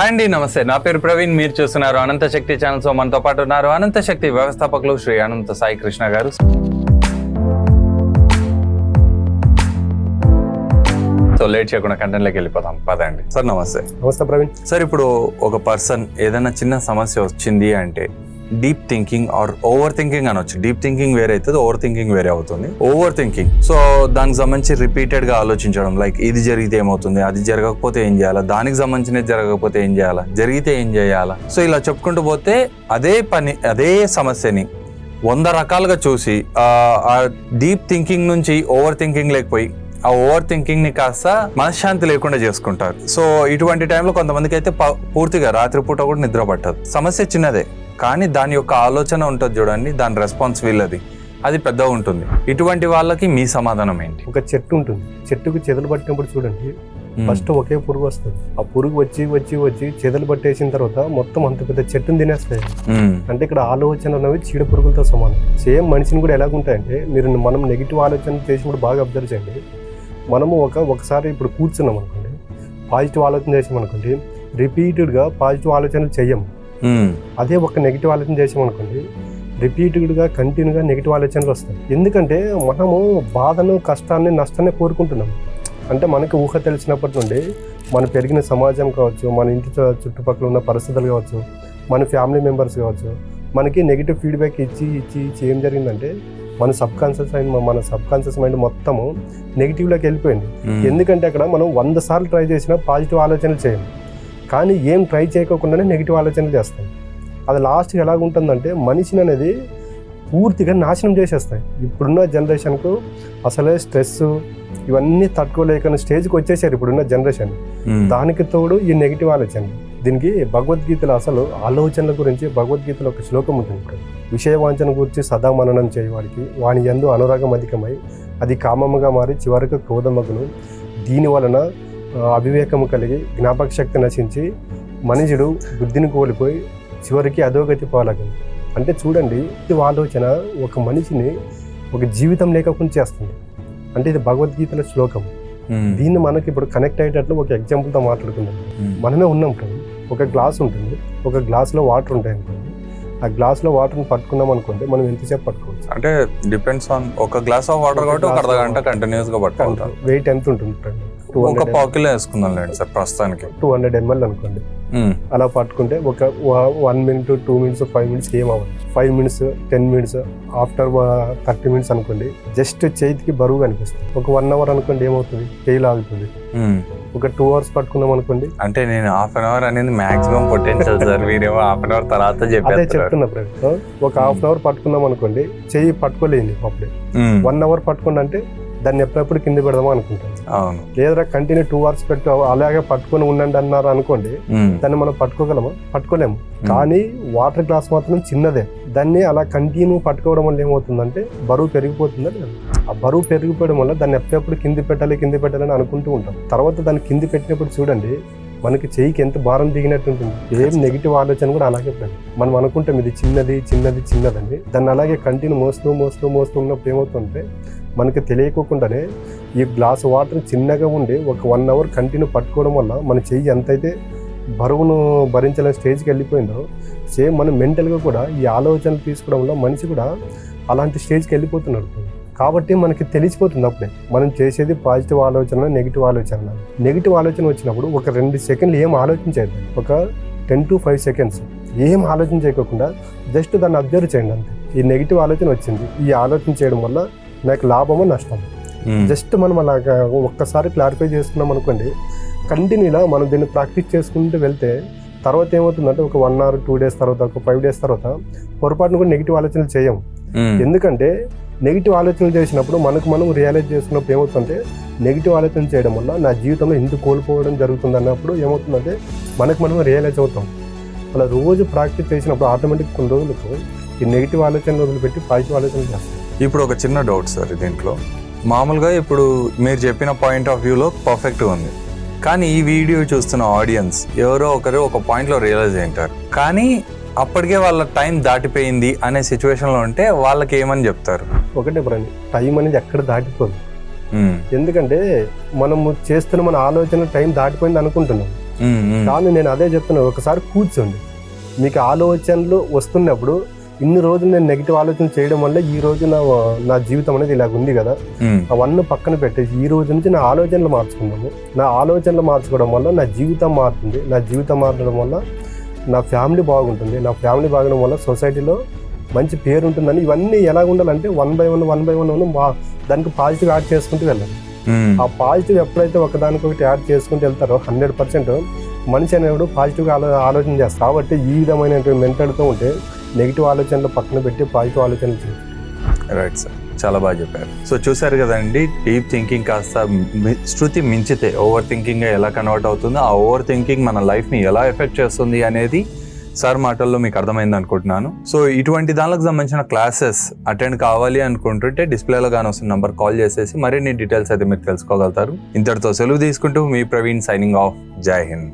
Hi అండి నమస్తే. నా పేరు ప్రవీణ్ మీరు చూస్తున్నారు అనంత శక్తి ఛానల్. సో మనతో పాటు ఉన్నారు అనంత శక్తి వ్యవస్థాపకులు శ్రీ అనంత సాయి కృష్ణ గారు. సో లేట్ చేయకుండా కంటెంట్లోకి వెళ్ళిపోతాం పదండి సార్ నమస్తే. నమస్తే ప్రవీణ్. సార్ ఇప్పుడు ఒక పర్సన్ ఏదైనా చిన్న సమస్య వచ్చింది అంటే deep thinking or over thinking అనొచ్చు డీప్ థింకింగ్ వేరే అవుతుంది ఓవర్ థింకింగ్ వేరే అవుతుంది. Over thinking. సో దానికి సంబంధించి రిపీటెడ్గా ఆలోచించడం లైక్ ఇది జరిగితే ఏమవుతుంది అది జరగకపోతే ఏం చేయాలా దానికి సంబంధించినది జరగకపోతే ఏం చేయాలా జరిగితే ఏం చేయాలా. సో ఇలా చెప్పుకుంటూ పోతే అదే పని అదే సమస్యని వంద రకాలుగా చూసి ఆ డీప్ థింకింగ్ నుంచి ఓవర్ థింకింగ్ లేకపోయి ఆ ఓవర్ థింకింగ్ని కాస్త మనశ్శాంతి లేకుండా చేసుకుంటారు. సో ఇటువంటి టైంలో కొంతమందికి అయితే ప- పూర్తిగా రాత్రిపూట కూడా నిద్ర పట్టదు. సమస్య చిన్నదే. కానీ దాని యొక్క ఆలోచన ఉంటుంది చూడండి దాని రెస్పాన్స్ వీళ్ళది. అది పెద్దగా ఉంటుంది. ఇటువంటి వాళ్ళకి మీ సమాధానం ఏంటి? ఒక చెట్టు ఉంటుంది. చెట్టుకు చెదలు పట్టినప్పుడు చూడండి ఫస్ట్ ఒకే పురుగు వస్తుంది. ఆ పురుగు వచ్చి వచ్చి వచ్చి చెదలు పట్టేసిన తర్వాత మొత్తం అంత పెద్ద చెట్టుని తినేస్తాయి. అంటే ఇక్కడ ఆలోచన అనేవి చీడ పురుగులతో సమానం. సేమ్ మనిషిని కూడా ఎలాగుంటాయంటే మీరు మనం నెగిటివ్ ఆలోచన చేసినప్పుడు బాగా అబ్జర్వ్ చేయండి. మనము ఒక ఒకసారి ఇప్పుడు కూర్చున్నాం అనుకోండి పాజిటివ్ ఆలోచన చేసాం అనుకోండి రిపీటెడ్గా పాజిటివ్ ఆలోచనలు చెయ్యం మ్మ్. అదే ఒక నెగిటివ్ ఆలోచన చేసాం అనుకోండి రిపీటెడ్గా కంటిన్యూగా నెగిటివ్ ఆలోచనలు వస్తాయి. ఎందుకంటే మనము బాధను కష్టాన్ని నష్టాన్ని కోరుకుంటున్నాం. అంటే మనకి ఊహ తెలిసినప్పటి నుండి మన పెరిగిన సమాజం కావచ్చు మన ఇంటి చుట్టుపక్కల ఉన్న పరిస్థితులు కావచ్చు మన ఫ్యామిలీ మెంబర్స్ కావచ్చు మనకి నెగిటివ్ ఫీడ్బ్యాక్ ఇచ్చి ఇచ్చి ఇచ్చి ఏం జరిగిందంటే మన సబ్ కాన్షియస్ మైండ్ మన సబ్ కాన్షియస్ మైండ్ మొత్తము నెగిటివ్లోకి వెళ్ళిపోయింది. మ్మ్. ఎందుకంటే అక్కడ మనం వంద సార్లు ట్రై చేసినా పాజిటివ్ ఆలోచనలు చేయం కానీ ఏం ట్రై చేయకోకుండానే నెగిటివ్ ఆలోచనలు చేస్తాం అది లాస్ట్కి ఎలాగుంటుందంటే మనిషిని అనేది పూర్తిగా నాశనం చేసేస్తాయి. ఇప్పుడున్న జనరేషన్కు అసలే స్ట్రెస్ ఇవన్నీ తట్టుకోలేకని స్టేజ్కి వచ్చేసారు ఇప్పుడున్న జనరేషన్. దానికి తోడు ఈ నెగిటివ్ ఆలోచన. దీనికి భగవద్గీతలో అసలు ఆలోచనల గురించి భగవద్గీతలో ఒక శ్లోకం ఉంటుంది ఇప్పుడు. విషయవాంఛన గురించి సదా మననం చేయవాడికి వాని యందు అనురాగం అధికమై అది కామముగా మారి చివరకు క్రోధమగును. దీని వలన అవివేకము కలిగి జ్ఞాపక శక్తి నశించి మనుషుడు బుద్ధిని కోల్పోయి చివరికి అధోగతి పాలగను. అంటే చూడండి ఈ ఆలోచన ఒక మనిషిని ఒక జీవితం లేకుండా చేస్తుంది. అంటే ఇది భగవద్గీతల శ్లోకం. దీన్ని మనకి ఇప్పుడు కనెక్ట్ అయ్యేటట్లు ఒక ఎగ్జాంపుల్తో మాట్లాడుకుందాం. మనమే ఉన్నాం కదా ఒక గ్లాస్ ఉంటుంది ఒక గ్లాస్లో వాటర్ ఉంటాయి అనుకోండి. ఆ గ్లాస్లో వాటర్ని పట్టుకున్నాం అనుకోండి మనం ఎంతసేపు పట్టుకోవచ్చు? అంటే డిపెండ్స్ ఆన్ ఒక గ్లాస్ ఆఫ్ వాటర్ కాబట్టి ఒక అర్ధ గంట కంటిన్యూస్గా పట్టుకుంటాం. వెయిట్ ఎంత ఉంటుంది? ఒక పావు కిలో వేసుకుందాం లేండి సార్ ప్రస్తుతానికి. టూ హండ్రెడ్ ఎంఎల్ అనుకోండి. అలా పట్టుకుంటే ఒక one minute two minutes five minutes ఏం అవ్వదు. Five minutes ten minutes after thirty minutes అనుకోండి జస్ట్ చేతికి బరువు కనిపిస్తుంది. ఒక వన్ అవర్ అనుకోండి ఏమవుతుంది? చేయి లాగుతుంది మ్మ్. ఒక టూ అవర్స్ పట్టుకున్నాం అనుకోండి. అంటే నేను హాఫ్ అన్ అవర్ అనేది మాక్సిమం పొటెన్షియల్ సార్ మీరేమో హాఫ్ అన్ అవర్ తర్వాత అదే చెప్తున్నా ఒక హాఫ్ అన్ అవర్ పట్టుకున్నాం అనుకోండి చెయ్యి పట్టుకోలేదు అప్పుడే. వన్ అవర్ పట్టుకోండి అంటే దాన్ని ఎప్పుడెప్పుడు కింద పెడదామా అనుకుంటాం అవును. లేదా కంటిన్యూ టూ అవర్స్ పెట్టు అలాగే పట్టుకొని ఉండండి అన్నారు అనుకోండి. దాన్ని మనం పట్టుకోగలమా? పట్టుకోలేము. కానీ వాటర్ గ్లాస్ మాత్రం చిన్నదే. దాన్ని అలా కంటిన్యూ పట్టుకోవడం వల్ల ఏమవుతుందంటే బరువు పెరిగిపోతుందా లేదా? ఆ బరువు పెరిగిపోవడం వల్ల దాన్ని ఎప్పుడెప్పుడు కింది పెట్టాలి కింది పెట్టాలని అనుకుంటూ ఉంటాం. తర్వాత దాన్ని కింది పెట్టినప్పుడు చూడండి మనకి చెయ్యికి ఎంత భారం దిగినట్టు ఉంటుంది. ఏం నెగిటివ్ ఆలోచన కూడా అలాగే ఉంటుంది. మనం అనుకుంటాం ఇది చిన్నది చిన్నది చిన్నదండి. దాన్ని అలాగే కంటిన్యూ మోస్తూ మోస్తూ మోస్తూ ఉన్నప్పుడు ఏమవుతుంటే మనకి తెలియకోకుండానే ఈ గ్లాస్ వాటర్ చిన్నగా ఉండి ఒక వన్ అవర్ కంటిన్యూ పట్టుకోవడం వల్ల మన చెయ్యి ఎంతైతే బరువును భరించలేని స్టేజ్కి వెళ్ళిపోయిందో సేమ్ మనం మెంటల్గా కూడా ఈ ఆలోచనలు తీసుకోవడంలో మనిషి కూడా అలాంటి స్టేజ్కి వెళ్ళిపోతున్నాడు. కాబట్టి మనకి తెలిసిపోతుంది అప్పుడే. మనం చేసేది పాజిటివ్ ఆలోచన నెగిటివ్ ఆలోచన నెగిటివ్ ఆలోచన వచ్చినప్పుడు ఒక రెండు సెకండ్లు ఏం ఆలోచించేది ఒక టెన్ టు ఫైవ్ సెకండ్స్ ఏం ఆలోచన చేయకుండా జస్ట్ దాన్ని అబ్జర్వ్ చేయండి అంతే. ఈ నెగిటివ్ ఆలోచన వచ్చింది. ఈ ఆలోచన చేయడం వల్ల నాకు లాభమో నష్టం. జస్ట్ మనం అలాగా ఒక్కసారి క్లారిఫై చేసుకున్నాం అనుకోండి కంటిన్యూలా మనం దీన్ని ప్రాక్టీస్ చేసుకుంటూ వెళ్తే తర్వాత ఏమవుతుందంటే ఒక వన్ అవర్ టూ డేస్ తర్వాత ఒక ఫైవ్ డేస్ తర్వాత పొరపాటును కూడా నెగిటివ్ ఆలోచనలు చేయం. ఎందుకంటే నెగిటివ్ ఆలోచనలు చేసినప్పుడు మనకు మనం రియలైజ్ చేసుకున్నప్పుడు ఏమవుతుందంటే నెగిటివ్ ఆలోచన చేయడం వల్ల నా జీవితంలో ఇంత కోల్పోవడం జరుగుతుంది అన్నప్పుడు ఏమవుతుందంటే మనకు మనం రియలైజ్ అవుతాం. అలా రోజు ప్రాక్టీస్ చేసినప్పుడు ఆటోమేటిక్ కొన్ని రోజులకు ఈ నెగిటివ్ ఆలోచనలు వదిలిపెట్టి పాజిటివ్ ఆలోచనలు చేస్తాం. ఇప్పుడు ఒక చిన్న డౌట్ సార్ దీంట్లో మామూలుగా ఇప్పుడు మీరు చెప్పిన పాయింట్ ఆఫ్ వ్యూలో పర్ఫెక్ట్గా ఉంది. కానీ ఈ వీడియో చూస్తున్న ఆడియన్స్ ఎవరో ఒకరు ఒక పాయింట్లో రియలైజ్ అయింటారు కానీ అప్పటికే వాళ్ళ టైం దాటిపోయింది అనే సిచ్యువేషన్లో ఉంటే వాళ్ళకి ఏమని చెప్తారు? ఒకటే ఫ్రెండ్ టైం అనేది ఎక్కడ దాటిపోదు. ఎందుకంటే మనము చేస్తున్న మన ఆలోచన టైం దాటిపోయింది అనుకుంటున్నాం. కానీ నేను అదే చెప్తున్నాను ఒకసారి కూర్చోండి. మీకు ఆలోచనలు వస్తున్నప్పుడు ఇన్ని రోజులు నేను నెగిటివ్ ఆలోచన చేయడం వల్ల ఈ రోజు నా నా జీవితం అనేది ఇలాగ ఉంది కదా. అవన్నీ పక్కన పెట్టేసి ఈ రోజు నుంచి నా ఆలోచనలు మార్చుకున్నాము నా ఆలోచనలు మార్చుకోవడం వల్ల నా జీవితం మారుతుంది. నా జీవితం మారడం వల్ల నా ఫ్యామిలీ బాగుంటుంది. నా ఫ్యామిలీ బాగడం వల్ల సొసైటీలో మంచి పేరు ఉంటుందని ఇవన్నీ ఎలా ఉండాలంటే one by one one by one one దానికి పాజిటివ్ యాడ్ చేసుకుంటూ వెళ్ళాలి. ఆ పాజిటివ్ ఎప్పుడైతే ఒకదానికొకటి యాడ్ చేసుకుంటూ వెళ్తారో హండ్రెడ్ పర్సెంట్ మనిషి అనేవాడు పాజిటివ్గా ఆలో ఆలోచన చేస్తారు కాబట్టి ఈ విధమైనటువంటి మెంటల్తో ఉంటే నెగిటివ్ ఆలోచనలు పక్కన పెట్టి పాజిటివ్ ఆలోచనలు. రైట్ సార్ చాలా బాగా చెప్పారు సో చూసారు కదండి డీప్ థింకింగ్ కాస్త మి- శృతి మించితే ఓవర్ థింకింగ్ ఎలా కన్వర్ట్ అవుతుందో ఆ ఓవర్ థింకింగ్ మన లైఫ్ని ఎలా ఎఫెక్ట్ చేస్తుంది అనేది సార్ మాటల్లో మీకు అర్థమైంది అనుకుంటున్నాను. సో ఇటువంటి దానికి సంబంధించిన క్లాసెస్ అటెండ్ కావాలి అనుకుంటుంటే డిస్ప్లేలో కానీ వస్తున్న నంబర్ కాల్ చేసేసి మరిన్ని డీటెయిల్స్ అయితే మీరు తెలుసుకోగలుగుతారు. ఇంతటితో సెలవు తీసుకుంటూ మీ ప్రవీణ్ సైనింగ్ ఆఫ్. జై హింద్.